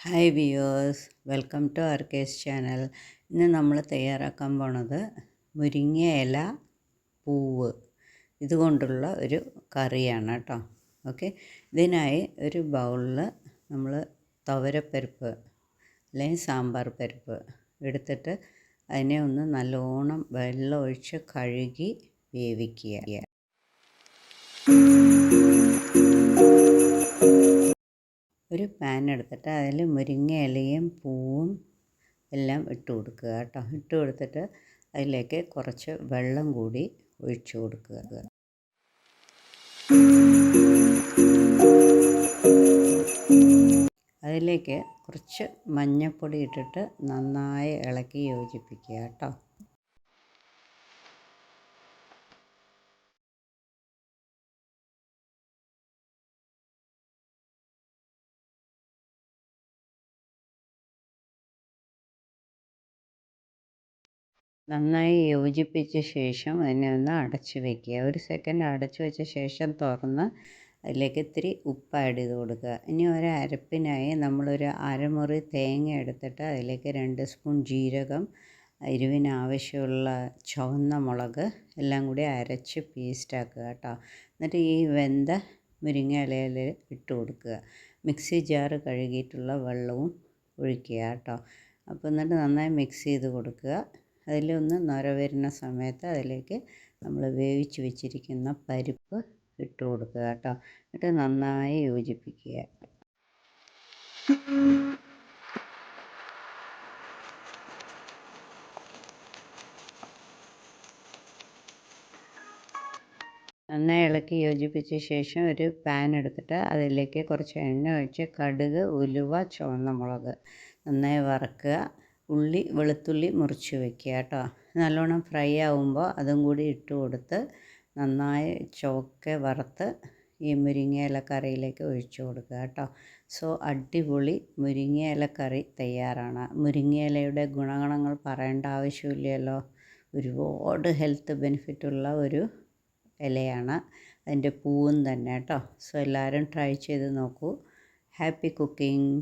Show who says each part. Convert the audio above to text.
Speaker 1: Hi viewers welcome to ആർക്കേസ് channel ഇന്ന് നമ്മൾ തയ്യാറാക്കാൻ പോണത് മുരിങ്ങ ഇല പൂവ് ഇതുകൊണ്ടുള്ള ഒരു കറിയാണ് കേട്ടോ ഓക്കെ ഇതിനായി ഒരു ബൗളിൽ നമ്മൾ തുവരപ്പരിപ്പ് അല്ലെങ്കിൽ സാമ്പാർ പരിപ്പ് എടുത്തിട്ട് അതിനെ ഒന്ന് നല്ലോണം വെള്ളം ഒഴിച്ച് കഴുകി വേവിക്കുക. ഒരു പാൻ എടുത്തിട്ട് അതിൽ മുരിങ്ങ ഇലയും പൂവും എല്ലാം ഇട്ട് കൊടുക്കുക കേട്ടോ. ഇട്ട് കൊടുത്തിട്ട് അതിലേക്ക് കുറച്ച് വെള്ളം കൂടി ഒഴിച്ച് കൊടുക്കുക. അതിലേക്ക് കുറച്ച് മഞ്ഞൾപ്പൊടി ഇട്ടിട്ട് നന്നായി ഇളക്കി യോജിപ്പിക്കുക കേട്ടോ. നന്നായി യോജിപ്പിച്ച ശേഷം അതിനെ ഒന്ന് അടച്ച് വയ്ക്കുക ഒരു സെക്കൻഡ് അടച്ച് വെച്ച ശേഷം തുറന്ന് അതിലേക്ക് ഇത്തിരി ഉപ്പ് ആഡ് ചെയ്ത് കൊടുക്കുക. ഇനി ഒരു അരപ്പിനായി നമ്മളൊരു അരമുറി തേങ്ങ എടുത്തിട്ട് അതിലേക്ക് രണ്ട് സ്പൂൺ ജീരകം എരിവിന് ആവശ്യമുള്ള ചുവന്ന മുളക് എല്ലാം കൂടി അരച്ച് പേസ്റ്റാക്കുക കേട്ടോ. എന്നിട്ട് ഈ വെന്ത മുരിങ്ങ ഇലയിൽ ഇട്ട് കൊടുക്കുക. മിക്സി ജാറ് കഴുകിയിട്ടുള്ള വെള്ളവും ഒഴിക്കുക കേട്ടോ. അപ്പോൾ എന്നിട്ട് നന്നായി മിക്സ് ചെയ്ത് കൊടുക്കുക. അതിലൊന്ന് നൊര വരുന്ന സമയത്ത് അതിലേക്ക് നമ്മൾ വേവിച്ച് വെച്ചിരിക്കുന്ന പരിപ്പ് ഇട്ട് കൊടുക്കുക കേട്ടോ. എന്നിട്ട് നന്നായി യോജിപ്പിക്കുക. നന്നായി ഇളക്കി യോജിപ്പിച്ച ശേഷം ഒരു പാൻ എടുത്തിട്ട് അതിലേക്ക് കുറച്ച് എണ്ണ ഒഴിച്ച് കടുക് ഉലുവ ചുവന്ന മുളക് നന്നായി വറക്കുക. ഉള്ളി വെളുത്തുള്ളി മുറിച്ച് വെക്കുക കേട്ടോ. നല്ലോണം ഫ്രൈ ആകുമ്പോൾ അതും കൂടി ഇട്ട് കൊടുത്ത് നന്നായി ചുവക്കെ വറുത്ത് ഈ മുരിങ്ങയില കറിയിലേക്ക് ഒഴിച്ചു കൊടുക്കുക കേട്ടോ. സോ അടിപൊളി മുരിങ്ങയില കറി തയ്യാറാണ്. മുരിങ്ങയിലയുടെ ഗുണഗണങ്ങൾ പറയേണ്ട ആവശ്യമില്ലല്ലോ. ഒരുപാട് ഹെൽത്ത് ബെനിഫിറ്റുള്ള ഒരു ഇലയാണ്. അതിന്റെ പൂവും തന്നെ കേട്ടോ. സോ എല്ലാവരും ട്രൈ ചെയ്ത് നോക്കൂ. Happy cooking.